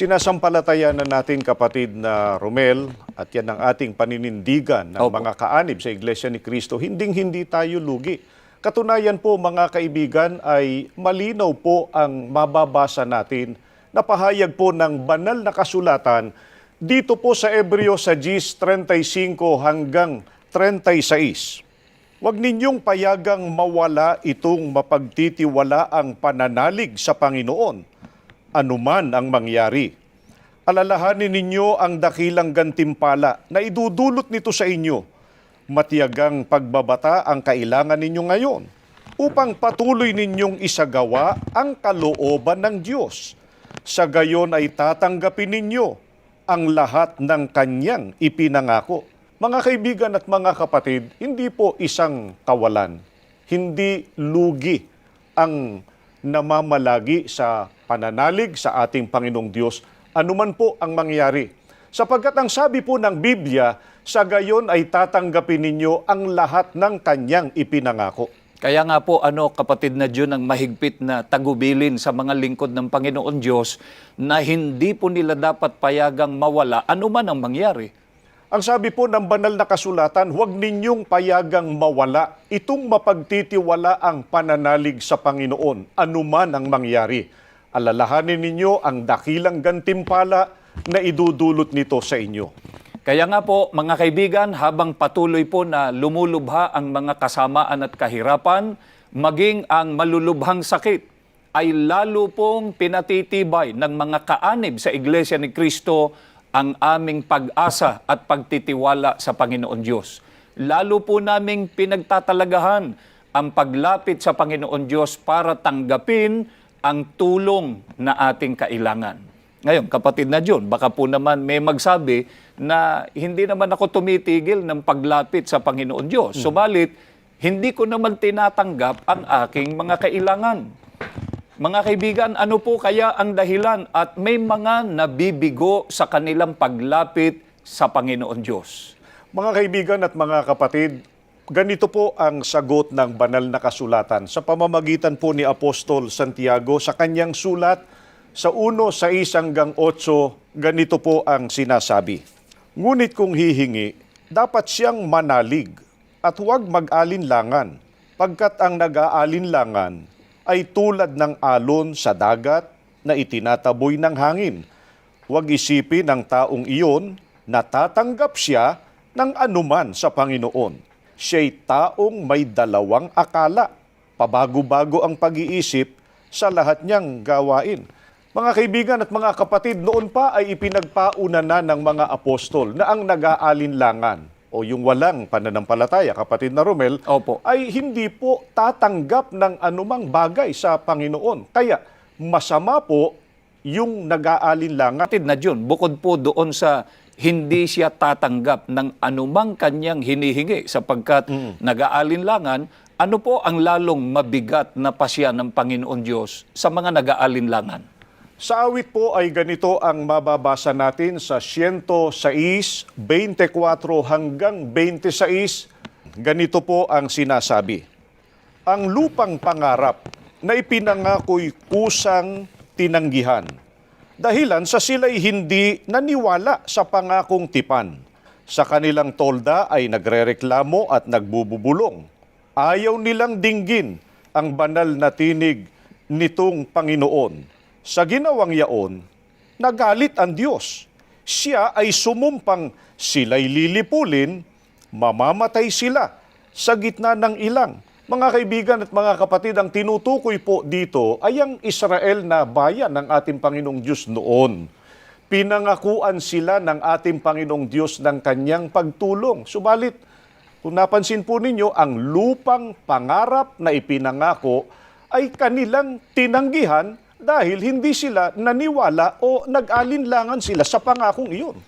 Sinasampalataya na natin kapatid na Romel at yan ang ating paninindigan ng Opo. mga kaanib sa Iglesia ni Cristo, hinding-hindi tayo lugi. Katunayan po mga kaibigan ay malinaw po ang mababasa natin na pahayag po ng banal na kasulatan dito po sa Ebreo sa Gis 35 hanggang 36. Huwag ninyong payagang mawala itong mapagtitiwala ang pananalig sa Panginoon, anuman ang mangyari. Alalahanin ninyo ang dakilang gantimpala na idudulot nito sa inyo. Matiyagang pagbabata ang kailangan ninyo ngayon upang patuloy ninyong isagawa ang kalooban ng Diyos. Sa gayon ay tatanggapin ninyo ang lahat ng Kanyang ipinangako. Mga kaibigan at mga kapatid, hindi po isang kawalan, hindi lugi ang namamalagi sa pananalig sa ating Panginoong Diyos, anuman po ang mangyari. Sapagkat ang sabi po ng Biblia, sa gayon ay tatanggapin ninyo ang lahat ng Kanyang ipinangako. Kaya nga po, ano, kapatid na Diyon, ang mahigpit na tagubilin sa mga lingkod ng Panginoon Diyos na hindi po nila dapat payagang mawala anuman ang mangyari. Ang sabi po ng banal na kasulatan, huwag ninyong payagang mawala itong mapagtitiwala ang pananalig sa Panginoon, anuman ang mangyari. Alalahanin ninyo ang dakilang gantimpala na idudulot nito sa inyo. Kaya nga po, mga kaibigan, habang patuloy po na lumulubha ang mga kasamaan at kahirapan, maging ang malulubhang sakit, ay lalo pong pinatitibay ng mga kaanib sa Iglesia ni Kristo ang aming pag-asa at pagtitiwala sa Panginoon Diyos. Lalo po naming pinagtatalagahan ang paglapit sa Panginoon Diyos para tanggapin ang tulong na ating kailangan. Ngayon, kapatid na John, baka po naman may magsabi na hindi naman ako tumitigil ng paglapit sa Panginoon Diyos. Subalit, hindi ko naman tinatanggap ang aking mga kailangan. Mga kaibigan, ano po kaya ang dahilan at may mga nabibigo sa kanilang paglapit sa Panginoon Diyos? Mga kaibigan at mga kapatid, ganito po ang sagot ng banal na kasulatan sa pamamagitan po ni Apostol Santiago sa kanyang sulat sa 1 sa hanggang 8, ganito po ang sinasabi. Ngunit kung hihingi, dapat siyang manalig at huwag mag-alinlangan, pagkat ang nag-aalinlangan ay tulad ng alon sa dagat na itinataboy ng hangin. Huwag isipin ng taong iyon na tatanggap siya ng anuman sa Panginoon. Siya'y taong may dalawang akala, pabago-bago ang pag-iisip sa lahat niyang gawain. Mga kaibigan at mga kapatid, noon pa ay ipinagpauna na ng mga apostol na ang nag-aalinlangan o yung walang pananampalataya, kapatid na Romel, Opo. ay hindi po tatanggap ng anumang bagay sa Panginoon. Kaya masama po yung nag-aalinlangan. Na John, bukod po doon sa hindi siya tatanggap ng anumang kanyang hinihingi sapagkat nag-aalinlangan, ano po ang lalong mabigat na pasya ng Panginoon Diyos sa mga nag-aalinlangan? Sa awit po ay ganito ang mababasa natin sa 106, 24 hanggang 26. Ganito po ang sinasabi. Ang lupang pangarap na ipinangako'y kusang tinanggihan. Dahilan sa sila'y hindi naniwala sa pangakong tipan. Sa kanilang tolda ay nagrereklamo at nagbububulong. Ayaw nilang dinggin ang banal na tinig nitong Panginoon. Sa ginawang yaon, nagalit ang Diyos. Siya ay sumumpang sila'y lilipulin, mamamatay sila sa gitna ng ilang. Mga kaibigan at mga kapatid, ang tinutukoy po dito ay ang Israel na bayan ng ating Panginoong Diyos noon. Pinangakuan sila ng ating Panginoong Diyos ng kanyang pagtulong. Subalit, kung napansin po ninyo, ang lupang pangarap na ipinangako ay kanilang tinanggihan dahil hindi sila naniwala o nag-alinlangan sila sa pangakong iyon.